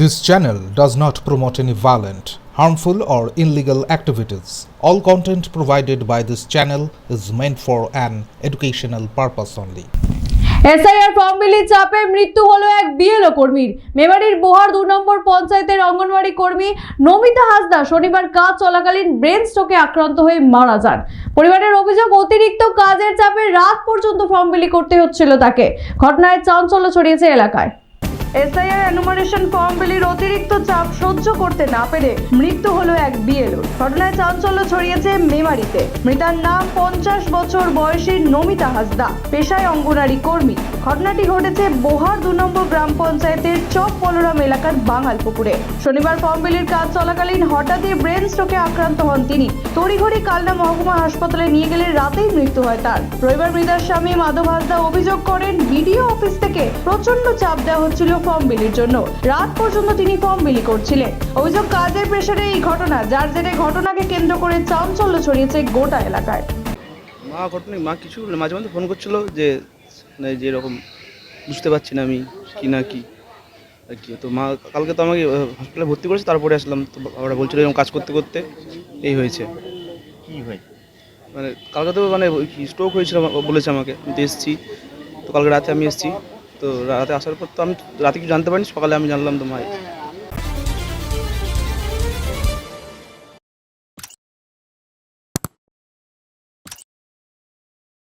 This channel does not promote any violent, harmful, or illegal activities. All content provided by this channel is meant for an educational purpose only. SIR form বিলির চাপে মৃত্যু হলো এক BLO কর্মীর মেমারির বোহার দু নম্বর পঞ্চায়েতের অঙ্গনওয়াড়ি কর্মী নমিতা হাসদা শনিবার কাজ চলাকালীন ব্রেন স্ট্রোকে আক্রান্ত হয়ে মারা যান পরিবারের অভিযোগ অতিরিক্ত কাজের চাপে রাত পর্যন্ত ফর্ম বিলি করতে হচ্ছিল তাকে ঘটনায় চাঞ্চল্য ছড়িয়েছে এলাকায় এসআইআর অ্যানুমারেশন ফর্ম বিলির অতিরিক্ত চাপ সহ্য করতে না পেরে মৃত্যু হলো এক বিএলও। ঘটনায় চাঞ্চল্য ছড়িয়েছে মেমারিতে। মৃতার নাম পঞ্চাশ বছর বয়সী নমিতা হাসদা, পেশায় অঙ্গনারী কর্মী। ঘটনাটি ঘটেছে বোহার দু নম্বর গ্রাম পঞ্চায়েতের চক বলরাম এলাকার বাঙাল পুকুরে। শনিবার ফর্ম বিলির কাজ চলাকালীন হঠাৎই ব্রেন স্ট্রোকে আক্রান্ত হন তিনি। তড়িঘড়ি কালনা মহকুমা হাসপাতালে নিয়ে গেলে রাতেই মৃত্যু হয় তার। রবিবার মৃতার স্বামী মাধব হাসদা অভিযোগ করেন, বিডিও অফিস থেকে প্রচণ্ড চাপ দেওয়া হচ্ছিল ফর্ম বিলির জন্য। রাত পর্যন্ত তিনি ফর্ম বিলি করছিলেন। অভিযোগ, কাজের প্রেসারে এই ঘটনা, যার জেরে ঘটনাকে কেন্দ্র করে চাঞ্চল্য ছড়িয়েছে গোটা এলাকায়। মা ঘটনা, মা কিছু মাঝে মাঝে ফোন করছিল যে না যে এরকম, বুঝতে পারছি না আমি, কি না কি? আর কি। তো মা কালকে তো আমাকে হসপিটালে ভর্তি করেছে তারপরে আসলাম। তো বাবারা বলছিল এরকম কাজ করতে করতে এই হয়েছে। কি হয় মানে কালকে তো মানে স্ট্রোক হয়েছিল বলেছে আমাকে আমি তো এসেছি। তো কালকে রাতে আমি এসেছি। তো রাতে আসার পর তো আমি রাতে কিছু জানতে পারিনি সকালে আমি জানলাম তো মা